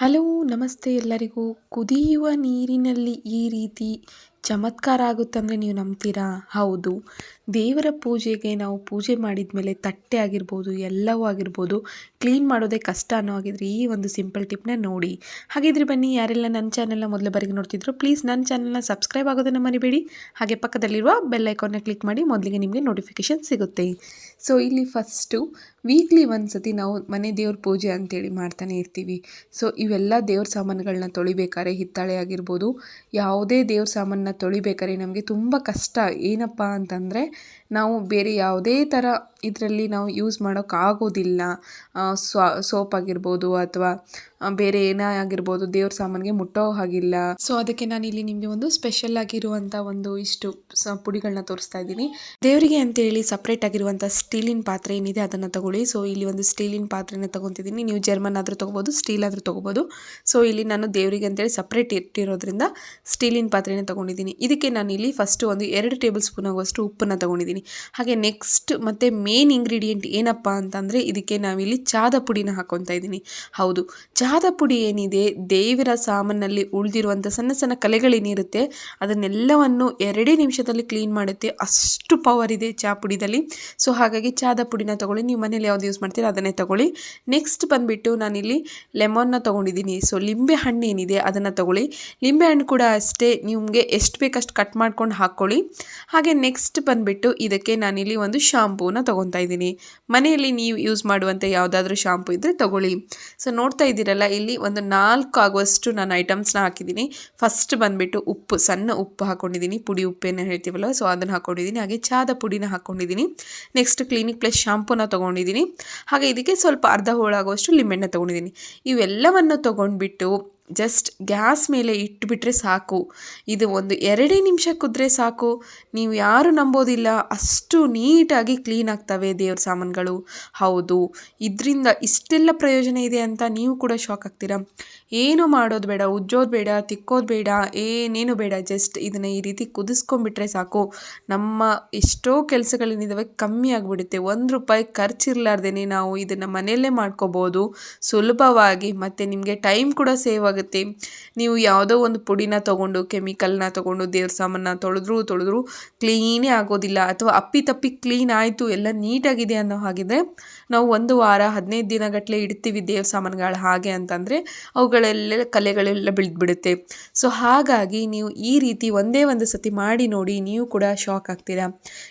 Hello ನಮಸ್ತೆ ಎಲ್ಲರಿಗೂ. ಕುದಿಯುವ ನೀರಿನಲ್ಲಿ ಈ ರೀತಿ ಚಮತ್ಕಾರ ಆಗುತ್ತೆ ಅಂದರೆ ನೀವು ನಂಬ್ತೀರಾ? ಹೌದು. ದೇವರ ಪೂಜೆಗೆ ನಾವು ಪೂಜೆ ಮಾಡಿದ ಮೇಲೆ ತಟ್ಟೆ ಆಗಿರ್ಬೋದು, ಎಲ್ಲವೂ ಆಗಿರ್ಬೋದು, ಕ್ಲೀನ್ ಮಾಡೋದೇ ಕಷ್ಟ ಅನ್ನೋ ಆಗಿದ್ರೆ ಈ ಒಂದು ಸಿಂಪಲ್ ಟಿಪ್ನ ನೋಡಿ. ಹಾಗಿದ್ರೆ ಬನ್ನಿ, ಯಾರೆಲ್ಲ ನನ್ನ ಚಾನೆಲ್ನ ಮೊದಲ ಬಾರಿಗೆ ನೋಡ್ತಿದ್ರು ಪ್ಲೀಸ್ ನನ್ನ ಚಾನೆಲ್ನ ಸಬ್ಸ್ಕ್ರೈಬ್ ಆಗೋದನ್ನು ಮರಿಬೇಡಿ. ಹಾಗೆ ಪಕ್ಕದಲ್ಲಿರುವ ಬೆಲ್ ಐಕಾನ್ನ ಕ್ಲಿಕ್ ಮಾಡಿ ಮೊದಲಿಗೆ ನಿಮಗೆ ನೋಟಿಫಿಕೇಷನ್ ಸಿಗುತ್ತೆ. ಸೊ ಇಲ್ಲಿ ಫಸ್ಟು ವೀಕ್ಲಿ ಒಂದು ಸತಿ ನಾವು ಮನೆ ದೇವ್ರ ಪೂಜೆ ಅಂತೇಳಿ ಮಾಡ್ತಾನೆ ಇರ್ತೀವಿ. ಸೊ ಇವೆಲ್ಲ ದೇವ್ರ ಸಾಮಾನುಗಳನ್ನ ತೊಳಿಬೇಕಾದ್ರೆ ಹಿತ್ತಾಳೆ ಆಗಿರ್ಬೋದು, ಯಾವುದೇ ದೇವ್ರ ಸಾಮಾನನ್ನ ತೊಳಿಬೇಕಾದ್ರೆ ನಮಗೆ ತುಂಬ ಕಷ್ಟ. ಏನಪ್ಪ ಅಂತಂದರೆ, ನಾವು ಬೇರೆ ಯಾವುದೇ ಥರ ಇದರಲ್ಲಿ ನಾವು ಯೂಸ್ ಮಾಡೋಕ್ಕಾಗೋದಿಲ್ಲ. ಸೋಪ್ ಆಗಿರ್ಬೋದು ಅಥವಾ ಬೇರೆ ಏನೇ ಆಗಿರ್ಬೋದು ದೇವ್ರ ಸಾಮಾನಿಗೆ ಮುಟ್ಟೋ ಹಾಗಿಲ್ಲ. ಸೊ ಅದಕ್ಕೆ ನಾನು ಇಲ್ಲಿ ನಿಮಗೆ ಒಂದು ಸ್ಪೆಷಲ್ ಆಗಿರುವಂಥ ಒಂದು ಇಷ್ಟು ಸ ಪುಡಿಗಳನ್ನ ತೋರಿಸ್ತಾ ಇದ್ದೀನಿ. ದೇವರಿಗೆ ಅಂತೇಳಿ ಸಪ್ರೇಟ್ ಆಗಿರುವಂಥ ಸ್ಟೀಲಿನ ಪಾತ್ರೆ ಏನಿದೆ ಅದನ್ನು ತಗೊಳ್ಳಿ. ಸೊ ಇಲ್ಲಿ ಒಂದು ಸ್ಟೀಲಿನ ಪಾತ್ರೆನ ತೊಗೊತಿದ್ದೀನಿ. ನೀವು ಜರ್ಮನ್ ಆದರೂ ತೊಗೋಬೋದು ಸ್ಟೀಲ್ ಆದರೂ ತೊಗೋಬೋದು. ಸೊ ಇಲ್ಲಿ ನಾನು ದೇವರಿಗೆ ಅಂತೇಳಿ ಸಪ್ರೇಟ್ ಇಟ್ಟಿರೋದ್ರಿಂದ ಸ್ಟೀಲಿನ ಪಾತ್ರೆನ ತೊಗೊಂಡಿದ್ದೀನಿ. ಇದಕ್ಕೆ ನಾನು ಇಲ್ಲಿ ಫಸ್ಟು ಒಂದು ಎರಡು ಟೇಬಲ್ ಸ್ಪೂನ್ ಆಗುವಷ್ಟು ಉಪ್ಪನ್ನು ತೊಗೊಂಡಿದ್ದೀನಿ. ಹಾಗೆ ನೆಕ್ಸ್ಟ್ ಮತ್ತು ಮೇನ್ ಇಂಗ್ರೀಡಿಯೆಂಟ್ ಏನಪ್ಪ ಅಂತಂದರೆ ಇದಕ್ಕೆ ನಾವಿಲ್ಲಿ ಚಾದ ಪುಡಿನ ಹಾಕ್ಕೊತಾ ಇದ್ದೀನಿ. ಹೌದು, ಚಾದ ಪುಡಿ ಏನಿದೆ, ದೇವರ ಸಾಮಾನಲ್ಲಿ ಉಳಿದಿರುವಂಥ ಸಣ್ಣ ಸಣ್ಣ ಕಲೆಗಳೇನಿರುತ್ತೆ, ಅದನ್ನೆಲ್ಲವನ್ನು ಎರಡೇ ನಿಮಿಷದಲ್ಲಿ ಕ್ಲೀನ್ ಮಾಡುತ್ತೆ. ಅಷ್ಟು ಪವರ್ ಇದೆ ಚಾ ಪುಡಿದಲ್ಲಿ. ಸೊ ಹಾಗಾಗಿ ಚಾದ ಪುಡಿನ ತೊಗೊಳ್ಳಿ. ನೀವು ಮನೇಲಿ ಯಾವ್ದು ಯೂಸ್ ಮಾಡ್ತೀರಾ ಅದನ್ನೇ ತೊಗೊಳ್ಳಿ. ನೆಕ್ಸ್ಟ್ ಬಂದುಬಿಟ್ಟು ನಾನಿಲ್ಲಿ ಲೆಮನ್ನ ತೊಗೊಂಡಿದ್ದೀನಿ. ಸೊ ಲಿಂಬೆ ಹಣ್ಣು ಏನಿದೆ ಅದನ್ನು ತೊಗೊಳ್ಳಿ. ಲಿಂಬೆ ಹಣ್ಣು ಕೂಡ ಅಷ್ಟೇ, ನಿಮಗೆ ಎಷ್ಟು ಬೇಕಷ್ಟು ಕಟ್ ಮಾಡ್ಕೊಂಡು ಹಾಕ್ಕೊಳ್ಳಿ ಹಾಗೆ ನೆಕ್ಸ್ಟ್ ಬಂದುಬಿಟ್ಟು ಇದಕ್ಕೆ ನಾನಿಲ್ಲಿ ಒಂದು ಶಾಂಪೂನ ತೊಗೊತಾ ಇದ್ದೀನಿ. ಮನೆಯಲ್ಲಿ ನೀವು ಯೂಸ್ ಮಾಡುವಂಥ ಯಾವುದಾದ್ರೂ ಶಾಂಪೂ ಇದ್ದರೆ ತೊಗೊಳ್ಳಿ. ಸೊ ನೋಡ್ತಾ ಇದ್ದೀರಲ್ಲ, ಇಲ್ಲಿ ಒಂದು ನಾಲ್ಕು ಆಗುವಷ್ಟು ನಾನು ಐಟಮ್ಸ್ನ ಹಾಕಿದ್ದೀನಿ. ಫಸ್ಟ್ ಬಂದುಬಿಟ್ಟು ಉಪ್ಪು, ಸಣ್ಣ ಉಪ್ಪು ಹಾಕ್ಕೊಂಡಿದ್ದೀನಿ ಪುಡಿ ಉಪ್ಪೇನು ಹೇಳ್ತೀವಲ್ಲ ಸೊ ಅದನ್ನು ಹಾಕ್ಕೊಂಡಿದ್ದೀನಿ ಹಾಗೆ ಚಾದ ಪುಡಿನ ಹಾಕ್ಕೊಂಡಿದ್ದೀನಿ ನೆಕ್ಸ್ಟ್ ಕ್ಲಿನಿಕ್ ಪ್ಲಸ್ ಶಾಂಪೂನ ತೊಗೊಂಡಿದ್ದೀನಿ. ಹಾಗೆ ಇದಕ್ಕೆ ಸ್ವಲ್ಪ ಅರ್ಧ ಹೋಳಾಗುವಷ್ಟು ಲಿಂಬೆಣ್ಣೆ ತೊಗೊಂಡಿದ್ದೀನಿ. ಇವೆಲ್ಲವನ್ನು ತೊಗೊಂಡ್ಬಿಟ್ಟು ಜಸ್ಟ್ ಗ್ಯಾಸ್ ಮೇಲೆ ಇಟ್ಟುಬಿಟ್ರೆ ಸಾಕು. ಇದು ಒಂದು ಎರಡೇ ನಿಮಿಷ ಕುದ್ರೆ ಸಾಕು. ನೀವು ಯಾರು ನಂಬೋದಿಲ್ಲ. ಅಷ್ಟು ನೀಟಾಗಿ ಕ್ಲೀನ್ ಆಗ್ತವೆ ದೇವ್ರ ಸಾಮಾನುಗಳು. ಹೌದು, ಇದರಿಂದ ಇಷ್ಟೆಲ್ಲ ಪ್ರಯೋಜನ ಇದೆ ಅಂತ ನೀವು ಕೂಡ ಶಾಕ್ ಆಗ್ತೀರಾ? ಏನು ಮಾಡೋದು ಬೇಡ, ಉಜ್ಜೋದು ಬೇಡ, ತಿಕ್ಕೋದು ಬೇಡ, ಏನೇನು ಬೇಡ. ಜಸ್ಟ್ ಇದನ್ನು ಈ ರೀತಿ ಕುದಿಸ್ಕೊಂಡ್ಬಿಟ್ರೆ ಸಾಕು. ನಮ್ಮ ಎಷ್ಟೋ ಕೆಲಸಗಳೇನಿದ್ದಾವೆ ಕಮ್ಮಿ ಆಗಿಬಿಡುತ್ತೆ. ಒಂದು ರೂಪಾಯಿ ಖರ್ಚಿರ್ಲಾರ್ದೇ ನಾವು ಇದನ್ನು ಮನೆಯಲ್ಲೇ ಮಾಡ್ಕೋಬೋದು. ಸುಲಭವಾಗಿ ಮತ್ತು ನಿಮಗೆ ಟೈಮ್ ಕೂಡ ಸೇವ್ ಆಗುತ್ತೆ. ಆಗುತ್ತೆ. ನೀವು ಯಾವುದೋ ಒಂದು ಪುಡಿನ ತೊಗೊಂಡು, ಕೆಮಿಕಲ್ನ ತೊಗೊಂಡು, ದೇವ್ರ ಸಾಮಾನ ತೊಳೆದ್ರು ತೊಳೆದ್ರು ಕ್ಲೀನೇ ಆಗೋದಿಲ್ಲ ಅಥವಾ ಅಪ್ಪಿ ತಪ್ಪಿ ಕ್ಲೀನ್ ಆಯಿತು, ಎಲ್ಲ ನೀಟಾಗಿದೆ ಅನ್ನೋ ಹಾಗಿದ್ರೆ ನಾವು ಒಂದು ವಾರ, ಹದಿನೈದು ದಿನಗಟ್ಟಲೆ ಇಡ್ತೀವಿ ದೇವ್ರ ಸಾಮಾನುಗಳು ಹಾಗೆ ಅಂತಂದರೆ ಅವುಗಳೆಲ್ಲ ಕಲೆಗಳೆಲ್ಲ ಬಿಡುತ್ತೆ ಸೊ ಹಾಗಾಗಿ ನೀವು ಈ ರೀತಿ ಒಂದೇ ಒಂದು ಸತಿ ಮಾಡಿ ನೋಡಿ, ನೀವು ಕೂಡ ಶಾಕ್ ಆಗ್ತೀರಾ?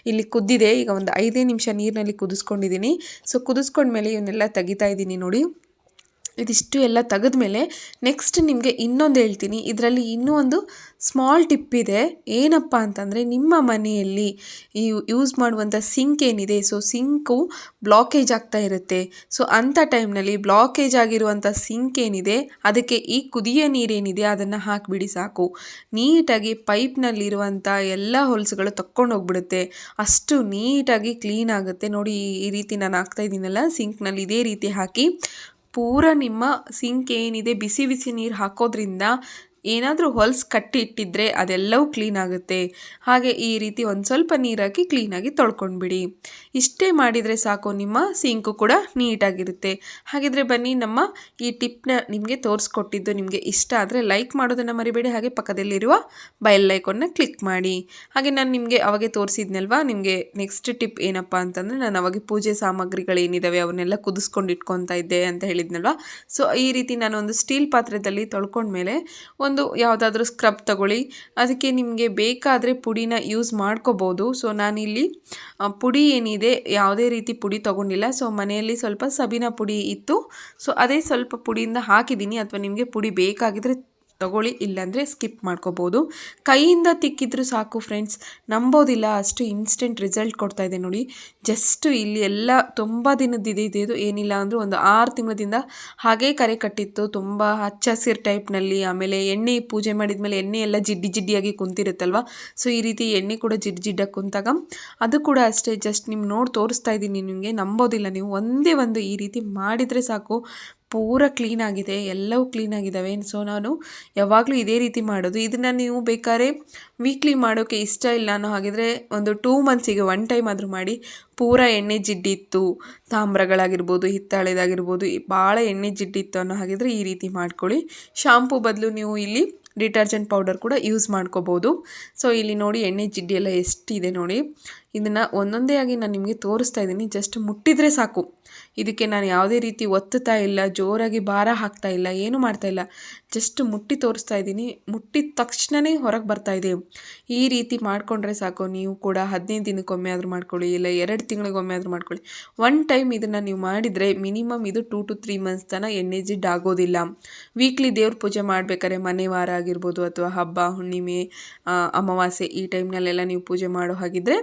ಇಲ್ಲಿ ಕುದ್ದಿದೆ, ಈಗ ಒಂದು ಐದೇ ನಿಮಿಷ ನೀರಿನಲ್ಲಿ ಕುದಿಸ್ಕೊಂಡಿದ್ದೀನಿ. ಸೊ ಕುದಿಸ್ಕೊಂಡ್ಮೇಲೆ ಇವನ್ನೆಲ್ಲ ತೆಗಿತಾ ಇದ್ದೀನಿ ನೋಡಿ. ಇದಿಷ್ಟು ಎಲ್ಲ ತೆಗೆದ್ಮೇಲೆ ನೆಕ್ಸ್ಟ್ ನಿಮಗೆ ಇನ್ನೊಂದು ಹೇಳ್ತೀನಿ. ಇದರಲ್ಲಿ ಇನ್ನೂ ಒಂದು ಸ್ಮಾಲ್ ಟಿಪ್ ಇದೆ. ಏನಪ್ಪ ಅಂತಂದರೆ ನಿಮ್ಮ ಮನೆಯಲ್ಲಿ ಈ ಯೂಸ್ ಮಾಡುವಂಥ ಸಿಂಕ್ ಏನಿದೆ ಸೊ ಸಿಂಕು ಬ್ಲಾಕೇಜ್ ಆಗ್ತಾ ಇರುತ್ತೆ. ಸೊ ಅಂಥ ಟೈಮ್ನಲ್ಲಿ ಬ್ಲಾಕೇಜ್ ಆಗಿರುವಂಥ ಸಿಂಕ್ ಏನಿದೆ, ಅದಕ್ಕೆ ಈ ಕುದಿಯ ನೀರೇನಿದೆ ಅದನ್ನು ಹಾಕಿಬಿಡಿ ಸಾಕು. ನೀಟಾಗಿ ಪೈಪ್ನಲ್ಲಿರುವಂಥ ಎಲ್ಲ ಹೊಲಸುಗಳು ತಕ್ಕೊಂಡು ಹೋಗ್ಬಿಡುತ್ತೆ. ಅಷ್ಟು ನೀಟಾಗಿ ಕ್ಲೀನ್ ಆಗುತ್ತೆ. ನೋಡಿ ಈ ರೀತಿ ನಾನು ಹಾಕ್ತಾ ಇದ್ದೀನಲ್ಲ ಸಿಂಕ್ನಲ್ಲಿ ಇದೇ ರೀತಿ ಹಾಕಿ ಪೂರ ನಿಮ್ಮ ಸಿಂಕ್ ಏನಿದೆ ಬಿಸಿ ಬಿಸಿ ನೀರು ಹಾಕೋದ್ರಿಂದ ಏನಾದರೂ ಹೊಲ್ಸ್ ಕಟ್ಟಿ ಇಟ್ಟಿದ್ರೆ ಅದೆಲ್ಲವೂ ಕ್ಲೀನ್ ಆಗುತ್ತೆ. ಹಾಗೆ ಈ ರೀತಿ ಒಂದು ಸ್ವಲ್ಪ ನೀರಾಕಿ ಕ್ಲೀನಾಗಿ ತೊಳ್ಕೊಂಡ್ಬಿಡಿ. ಇಷ್ಟೇ ಮಾಡಿದರೆ ಸಾಕು, ನಿಮ್ಮ ಸಿಂಕು ಕೂಡ ನೀಟಾಗಿರುತ್ತೆ. ಹಾಗಿದ್ರೆ ಬನ್ನಿ, ನಮ್ಮ ಈ ಟಿಪ್ನ ನಿಮಗೆ ತೋರಿಸ್ಕೊಟ್ಟಿದ್ದು ನಿಮಗೆ ಇಷ್ಟ ಆದರೆ ಲೈಕ್ ಮಾಡೋದನ್ನು ಮರಿಬೇಡಿ. ಹಾಗೆ ಪಕ್ಕದಲ್ಲಿರುವ ಬೈಲ್ ಲೈಕನ್ನು ಕ್ಲಿಕ್ ಮಾಡಿ. ಹಾಗೆ ನಾನು ನಿಮಗೆ ಅವಾಗೆ ತೋರಿಸಿದ್ನಲ್ವಾ, ನಿಮಗೆ ನೆಕ್ಸ್ಟ್ ಟಿಪ್ ಏನಪ್ಪ ಅಂತಂದರೆ ನಾನು ಅವಾಗ ಪೂಜೆ ಸಾಮಗ್ರಿಗಳೇನಿದ್ದಾವೆ ಅವನ್ನೆಲ್ಲ ಕುದಿಸ್ಕೊಂಡು ಇಟ್ಕೊತಾ ಇದ್ದೆ ಅಂತ ಹೇಳಿದ್ನಲ್ವಾ. ಸೊ ಈ ರೀತಿ ನಾನು ಒಂದು ಸ್ಟೀಲ್ ಪಾತ್ರದಲ್ಲಿ ತೊಳ್ಕೊಂಡ್ಮೇಲೆ ಒಂದು ಯಾವುದಾದ್ರೂ ಸ್ಕ್ರಬ್ ತಗೊಳ್ಳಿ. ಅದಕ್ಕೆ ನಿಮಗೆ ಬೇಕಾದರೆ ಪುಡಿನ ಯೂಸ್ ಮಾಡ್ಕೋಬೋದು. ಸೊ ನಾನಿಲ್ಲಿ ಪುಡಿ ಏನಿದೆ, ಯಾವುದೇ ರೀತಿ ಪುಡಿ ತೊಗೊಂಡಿಲ್ಲ. ಸೊ ಮನೆಯಲ್ಲಿ ಸ್ವಲ್ಪ ಸಬಿನ ಪುಡಿ ಇತ್ತು. ಸೊ ಅದೇ ಸ್ವಲ್ಪ ಪುಡಿಯಿಂದ ಹಾಕಿದ್ದೀನಿ. ಅಥವಾ ನಿಮಗೆ ಪುಡಿ ಬೇಕಾಗಿದ್ದರೆ ತಗೊಳ್ಳಿ, ಇಲ್ಲಾಂದರೆ ಸ್ಕಿಪ್ ಮಾಡ್ಕೋಬೋದು. ಕೈಯಿಂದ ತಿಕ್ಕಿದ್ರು ಸಾಕು ಫ್ರೆಂಡ್ಸ್ ನಂಬೋದಿಲ್ಲ, ಅಷ್ಟು ಇನ್ಸ್ಟೆಂಟ್ ರಿಸಲ್ಟ್ ಕೊಡ್ತಾ ಇದೆ ನೋಡಿ. ಜಸ್ಟ್ ಇಲ್ಲಿ ಎಲ್ಲ ತುಂಬ ದಿನದಿದೆ ಇದು ಏನಿಲ್ಲ ಅಂದರೂ ಒಂದು ಆರು ತಿಂಗಳದಿಂದ ಹಾಗೇ ಕರೆ ಕಟ್ಟಿತ್ತು. ತುಂಬ ಹಚ್ಚ ಹಸಿರು ಟೈಪ್ನಲ್ಲಿ ಆಮೇಲೆ ಎಣ್ಣೆ ಪೂಜೆ ಮಾಡಿದ ಮೇಲೆ ಎಣ್ಣೆ ಎಲ್ಲ ಜಿಡ್ಡಿ ಜಿಡ್ಡಿಯಾಗಿ ಕುಂತಿರುತ್ತಲ್ವ? ಸೊ ಈ ರೀತಿ ಎಣ್ಣೆ ಕೂಡ ಜಿಡ್ಡು ಜಿಡ್ಡಾಗಿ ಕುಂತಾಗ, ಅದು ಕೂಡ ಅಷ್ಟೇ ಜಸ್ಟ್ ನಿಮ್ಗೆ ನೋಡಿ ತೋರಿಸ್ತಾ ಇದ್ದೀನಿ ನಿಮಗೆ, ನಂಬೋದಿಲ್ಲ ನೀವು. ಒಂದೇ ಒಂದು ಈ ರೀತಿ ಮಾಡಿದರೆ ಸಾಕು. ಪೂರ ಕ್ಲೀನ್ ಆಗಿದೆ, ಎಲ್ಲವೂ ಕ್ಲೀನ್ ಆಗಿದ್ದಾವೆ. ಸೊ ನಾನು ಯಾವಾಗಲೂ ಇದೇ ರೀತಿ ಮಾಡೋದು. ಇದನ್ನು ನೀವು ಬೇಕಾದ್ರೆ ವೀಕ್ಲಿ ಮಾಡೋಕ್ಕೆ ಇಷ್ಟ ಇಲ್ಲ ಅನ್ನೋ ಹಾಗಿದ್ರೆ ಒಂದು ಟೂ ಮಂತ್ಸಿಗೆ ಒನ್ ಟೈಮ್ ಆದರೂ ಮಾಡಿ. ಪೂರ ಎಣ್ಣೆ ಜಿಡ್ಡಿತ್ತು, ತಾಮ್ರಗಳಾಗಿರ್ಬೋದು, ಹಿತ್ತಾಳೆದಾಗಿರ್ಬೋದು ಭಾಳ ಎಣ್ಣೆ ಜಿಡ್ಡಿತ್ತು ಅನ್ನೋ ಹಾಗಿದ್ರೆ ಈ ರೀತಿ ಮಾಡ್ಕೊಳ್ಳಿ. ಶಾಂಪೂ ಬದಲು ನೀವು ಇಲ್ಲಿ ಡಿಟರ್ಜೆಂಟ್ ಪೌಡರ್ ಕೂಡ ಯೂಸ್ ಮಾಡ್ಕೋಬೋದು. ಸೊ ಇಲ್ಲಿ ನೋಡಿ ಎಣ್ಣೆ ಜಿಡ್ಡಿ ಎಲ್ಲ ಎಷ್ಟಿದೆ ನೋಡಿ. ಇದನ್ನು ಒಂದೊಂದೇ ಆಗಿ ನಾನು ನಿಮಗೆ ತೋರಿಸ್ತಾ ಇದ್ದೀನಿ ಜಸ್ಟ್ ಮುಟ್ಟಿದರೆ ಸಾಕು. ಇದಕ್ಕೆ ನಾನು ಯಾವುದೇ ರೀತಿ ಒತ್ತುತ್ತಾ ಇಲ್ಲ, ಜೋರಾಗಿ ಭಾರ ಹಾಕ್ತಾ ಇಲ್ಲ, ಏನು ಮಾಡ್ತಾ ಇಲ್ಲ. ಜಸ್ಟ್ ಮುಟ್ಟಿ ತೋರಿಸ್ತಾ ಇದ್ದೀನಿ ಮುಟ್ಟಿದ ತಕ್ಷಣವೇ ಹೊರಗೆ ಬರ್ತಾ ಇದೆ. ಈ ರೀತಿ ಮಾಡಿಕೊಂಡ್ರೆ ಸಾಕು. ನೀವು ಕೂಡ ಹದಿನೈದು ದಿನಕ್ಕೊಮ್ಮೆ ಆದರೂ ಮಾಡ್ಕೊಳ್ಳಿ, ಇಲ್ಲ ಎರಡು ತಿಂಗಳಿಗೊಮ್ಮೆ ಆದರೂ ಮಾಡ್ಕೊಳ್ಳಿ. ಒನ್ ಟೈಮ್ ಇದನ್ನು ನೀವು ಮಾಡಿದರೆ ಮಿನಿಮಮ್ ಇದು ಟೂ ಟು ತ್ರೀ ಮಂತ್ಸ್ ತನಕ ಎಣ್ಣೆ ಜಿಡ್ ಆಗೋದಿಲ್ಲ ವೀಕ್ಲಿ ದೇವ್ರ ಪೂಜೆ ಮಾಡಬೇಕಾದ್ರೆ ಮನೆ ವಾರ ಆಗಿರ್ಬೋದು ಅಥವಾ ಹಬ್ಬ, ಹುಣ್ಣಿಮೆ ಅಮಾವಾಸ್ಯೆ ಈ ಟೈಮ್ನಲ್ಲೆಲ್ಲ ನೀವು ಪೂಜೆ ಮಾಡೋ ಹಾಗಿದ್ದರೆ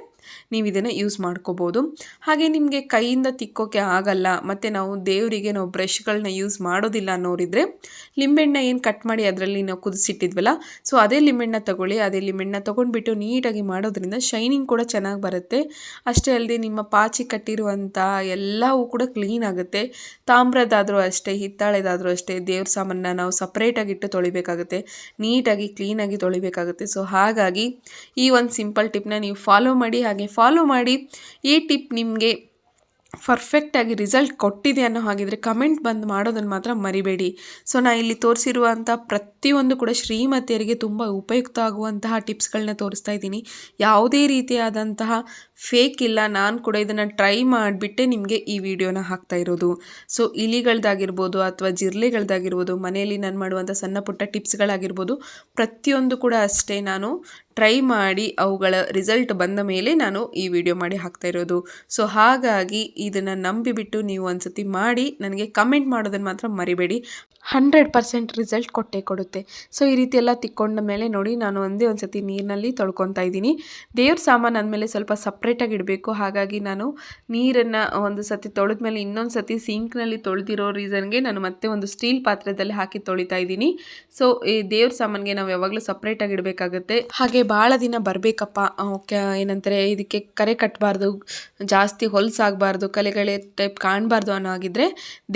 ನೀವು ಇದನ್ನು ಯೂಸ್ ಮಾಡ್ಕೋಬೋದು. ಹಾಗೆ ನಿಮಗೆ ಕೈಯಿಂದ ತಿಕ್ಕೋಕ್ಕೆ ಆಗಲ್ಲ, ಮತ್ತು ನಾವು ದೇವರಿಗೆ ನಾವು ಬ್ರಷ್ಗಳನ್ನ ಯೂಸ್ ಮಾಡೋದಿಲ್ಲ ಅನ್ನೋರಿದ್ರೆ ಲಿಂಬೆಣ್ಣೆ ಏನು ಕಟ್ ಮಾಡಿ ಅದರಲ್ಲಿ ನಾವು ಕುದಿಸಿಟ್ಟಿದ್ವಲ್ಲ, ಸೊ ಅದೇ ಲಿಂಬೆಣ್ಣ ತೊಗೊಳ್ಳಿ, ಅದೇ ಲಿಂಬೆಣ್ಣ ತೊಗೊಂಡ್ಬಿಟ್ಟು ನೀಟಾಗಿ ಮಾಡೋದ್ರಿಂದ ಶೈನಿಂಗ್ ಕೂಡ ಚೆನ್ನಾಗಿ ಬರುತ್ತೆ. ಅಷ್ಟೇ ಅಲ್ಲದೆ ನಿಮ್ಮ ಪಾಚಿ ಕಟ್ಟಿರುವಂಥ ಎಲ್ಲವೂ ಕೂಡ ಕ್ಲೀನ್ ಆಗುತ್ತೆ. ತಾಮ್ರದಾದರೂ ಅಷ್ಟೇ, ಹಿತ್ತಾಳೆದಾದರೂ ಅಷ್ಟೇ, ದೇವ್ರ ಸಾಮಾನ ನಾವು ಸಪ್ರೇಟಾಗಿಟ್ಟು ತೊಳಿಬೇಕಾಗುತ್ತೆ, ನೀಟಾಗಿ ಕ್ಲೀನಾಗಿ ತೊಳಿಬೇಕಾಗುತ್ತೆ. ಸೊ ಹಾಗಾಗಿ ಈ ಒಂದು ಸಿಂಪಲ್ ಟಿಪ್ನ ನೀವು ಫಾಲೋ ಮಾಡಿ ಫಾಲೋ ಮಾಡಿ ಈ ಟಿಪ್ ನಿಮಗೆ ಪರ್ಫೆಕ್ಟಾಗಿ ರಿಸಲ್ಟ್ ಕೊಟ್ಟಿದೆ ಅನ್ನೋ ಹಾಗಿದ್ರೆ ಕಮೆಂಟ್ ಬಂದು ಮಾಡೋದನ್ನು ಮಾತ್ರ ಮರಿಬೇಡಿ. ಸೊ ನಾ ಇಲ್ಲಿ ತೋರಿಸಿರುವಂಥ ಪ್ರತಿಯೊಂದು ಕೂಡ ಶ್ರೀಮತಿಯರಿಗೆ ತುಂಬ ಉಪಯುಕ್ತ ಆಗುವಂತಹ ಟಿಪ್ಸ್ಗಳನ್ನ ತೋರಿಸ್ತಾ ಇದ್ದೀನಿ. ಯಾವುದೇ ರೀತಿಯಾದಂತಹ ಫೇಕ್ ಇಲ್ಲ, ನಾನು ಕೂಡ ಇದನ್ನು ಟ್ರೈ ಮಾಡಿಬಿಟ್ಟೆ ನಿಮಗೆ ಈ ವಿಡಿಯೋನ ಹಾಕ್ತಾ ಇರೋದು. ಸೊ ಇಲಿಗಳದ್ದಾಗಿರ್ಬೋದು ಅಥವಾ ಜಿರ್ಲೆಗಳದ್ದಾಗಿರ್ಬೋದು ಮನೆಯಲ್ಲಿ ನಾನು ಮಾಡುವಂಥ ಸಣ್ಣ ಪುಟ್ಟ ಟಿಪ್ಸ್ಗಳಾಗಿರ್ಬೋದು ಪ್ರತಿಯೊಂದು ಕೂಡ ಅಷ್ಟೇ ನಾನು ಟ್ರೈ ಮಾಡಿ ಅವುಗಳ ರಿಸಲ್ಟ್ ಬಂದ ಮೇಲೆ ನಾನು ಈ ವಿಡಿಯೋ ಮಾಡಿ ಹಾಕ್ತಾ ಇರೋದು. ಸೊ ಹಾಗಾಗಿ ಇದನ್ನು ನಂಬಿಬಿಟ್ಟು ನೀವು ಒಂದ್ಸತಿ ಮಾಡಿ, ನನಗೆ ಕಮೆಂಟ್ ಮಾಡೋದನ್ನು ಮಾತ್ರ ಮರಿಬೇಡಿ. ಹಂಡ್ರೆಡ್ ಪರ್ಸೆಂಟ್ ರಿಸಲ್ಟ್ ಕೊಟ್ಟೇ ಕೊಡುತ್ತೆ. ಸೊ ಈ ರೀತಿ ಎಲ್ಲ ತಿಕ್ಕೊಂಡ ಮೇಲೆ ನೋಡಿ, ನಾನು ಒಂದೇ ಒಂದು ಸತಿ ನೀರಿನಲ್ಲಿ ತೊಳ್ಕೊತಾ ಇದ್ದೀನಿ. ದೇವ್ರ ಸಾಮಾನು ಅಂದಮೇಲೆ ಸ್ವಲ್ಪ ಸಪ್ರೇಟಾಗಿ ಇಡಬೇಕು. ಹಾಗಾಗಿ ನಾನು ನೀರನ್ನು ಒಂದು ಸತಿ ತೊಳೆದ ಮೇಲೆ ಇನ್ನೊಂದು ಸತಿ ಸಿಂಕ್ನಲ್ಲಿ ತೊಳೆದಿರೋ ರೀಸನ್ಗೆ ನಾನು ಮತ್ತೆ ಒಂದು ಸ್ಟೀಲ್ ಪಾತ್ರೆದಲ್ಲಿ ಹಾಕಿ ತೊಳಿತಾ ಇದ್ದೀನಿ. ಸೊ ಈ ದೇವ್ರ ಸಾಮಾನಿಗೆ ನಾವು ಯಾವಾಗಲೂ ಸಪ್ರೇಟಾಗಿ ಇಡಬೇಕಾಗುತ್ತೆ. ಹಾಗೆ ಭಾಳ ದಿನ ಬರಬೇಕಪ್ಪ. ಏನಂತಾರೆ, ಇದಕ್ಕೆ ಕರೆ ಕಟ್ಟಬಾರ್ದು ಜಾಸ್ತಿ ಹೊಲಸಾಗಬಾರ್ದು ಕಲೆಗಳೇ ಟೈಪ್ ಕಾಣಬಾರ್ದು ಅನ್ನೋ ಹಾಗಿದ್ರೆ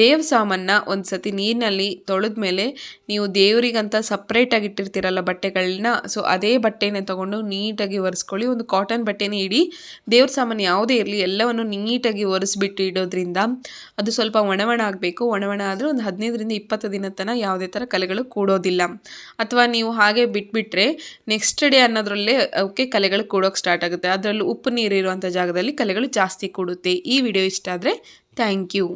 ದೇವ್ ಸಾಮಾನ ಒಂದು ಸತಿ ನೀರಿನಲ್ಲಿ ತೊಳೆದ ಮೇಲೆ ನೀವು ದೇವರಿಗಂತ ಸಪ್ರೇಟಾಗಿ ಇಟ್ಟಿರ್ತೀರಲ್ಲ ಬಟ್ಟೆಗಳನ್ನ ಸೊ ಅದೇ ಬಟ್ಟೆನೇ ತೊಗೊಂಡು ನೀಟಾಗಿ ಒರೆಸ್ಕೊಳ್ಳಿ, ಒಂದು ಕಾಟನ್ ಬಟ್ಟೆನೇ ಇಡಿ. ದೇವ್ರ ಸಾಮಾನು ಯಾವುದೇ ಇರಲಿ, ಎಲ್ಲವನ್ನು ನೀಟಾಗಿ ಒರೆಸ್ಬಿಟ್ಟು ಇಡೋದ್ರಿಂದ ಅದು ಸ್ವಲ್ಪ ಒಣವಣ ಆಗಬೇಕು. ಒಣವಣ ಆದರೆ ಒಂದು ಹದಿನೈದರಿಂದ ಇಪ್ಪತ್ತು ದಿನ ತನಕ ಯಾವುದೇ ಥರ ಕಲೆಗಳು ಕೂಡೋದಿಲ್ಲ. ಅಥವಾ ನೀವು ಹಾಗೆ ಬಿಟ್ಬಿಟ್ರೆ ನೆಕ್ಸ್ಟ್ ಡೇ ಅನ್ನೋದ್ರಲ್ಲೇ ಅವಕ್ಕೆ ಕಲೆಗಳು ಕೂಡೋಕೆ ಸ್ಟಾರ್ಟ್ ಆಗುತ್ತೆ. ಅದರಲ್ಲೂ ಉಪ್ಪು ನೀರು ಇರುವಂಥ ಜಾಗದಲ್ಲಿ ಕಲೆಗಳು ಜಾಸ್ತಿ ಕೂಡುತ್ತೆ. ಈ ವಿಡಿಯೋ ಇಷ್ಟ ಆದರೆ ಥ್ಯಾಂಕ್ ಯು